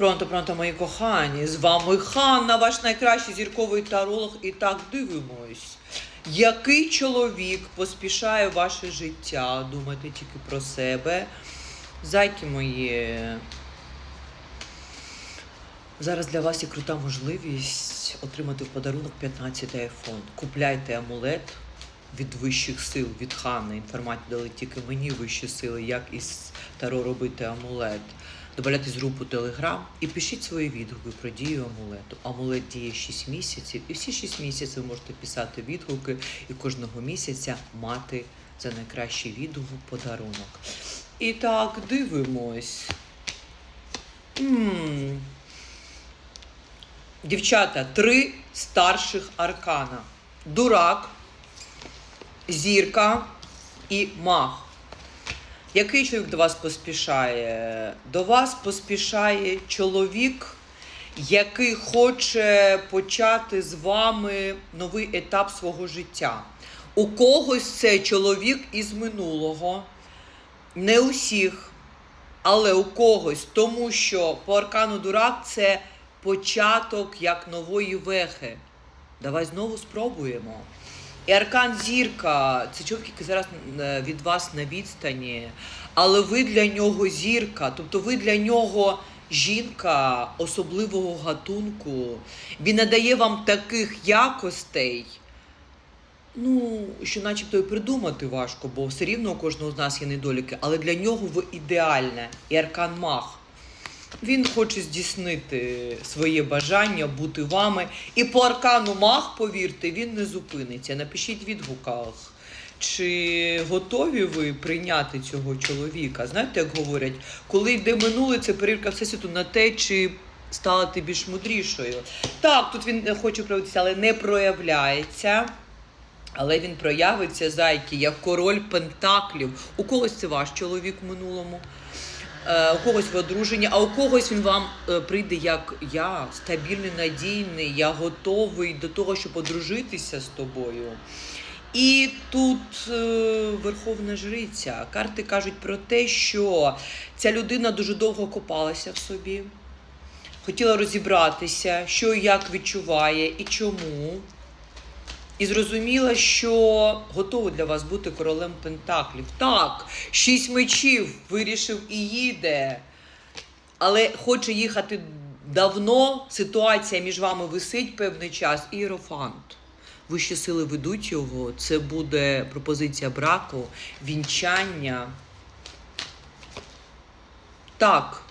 Пронто, пронто, мої кохані, з вами Ханна, ваш найкращий зірковий таролог. І так дивимось. Який чоловік поспішає ваше життя? Думайте тільки про себе. Зайки мої. Зараз для вас є крута можливість отримати в подарунок 15 iPhone. Купляйте амулет від вищих сил, від Хани. Інформацію дали тільки мені вищі сили, як із Таро робити амулет. Добавляйтесь в групу Telegram і пишіть свої відгуки про дію амулету. Амулет діє 6 місяців, і всі 6 місяців ви можете писати відгуки і кожного місяця мати за найкращий відгук подарунок. І так, дивимось. м Дівчата, три старших аркана: дурак, зірка і маг. Який чоловік до вас поспішає? До вас поспішає чоловік, який хоче почати з вами новий етап свого життя. У когось це чоловік із минулого, не усіх, але у когось, тому що по аркану дурак це початок як нової вехи. Давай знову спробуємо. І аркан зірка це чоловік, який зараз е, від вас на відстані, але ви для нього зірка, тобто ви для нього жінка особливого гатунку. Він надає вам таких якостей. Ну, що начебто і придумати важко, бо все рівно у кожного з нас є недоліки, але для нього ви ідеальне. І аркан маг. Він хоче здійснити своє бажання бути вами. І по аркану маг, повірте, він не зупиниться. Напишіть відгуках, чи готові ви прийняти цього чоловіка. Знаєте, як говорять, коли йде минуле, це перевірка всесвіту на те, чи стала ти більш мудрішою. Так, тут він хоче проявитися, але не проявляється. Але він проявиться зайки як король пентаклів. У когось це ваш чоловік в минулому, у когось ви одружені, а у когось він вам е, прийде як я, стабільний, надійний, я готовий до того, щоб одружитися з тобою. І тут е, Верховна Жриця. Карти кажуть про те, що ця людина дуже довго копалася в собі, хотіла розібратися, що і як відчуває і чому. І зрозуміла, що готова для вас бути королем Пентаклів. Так, шість мечів вирішив і їде. Але хоче їхати давно. Ситуація між вами висить певний час. Іерофант. Вищі сили ведуть його. Це буде пропозиція браку, вінчання. Так,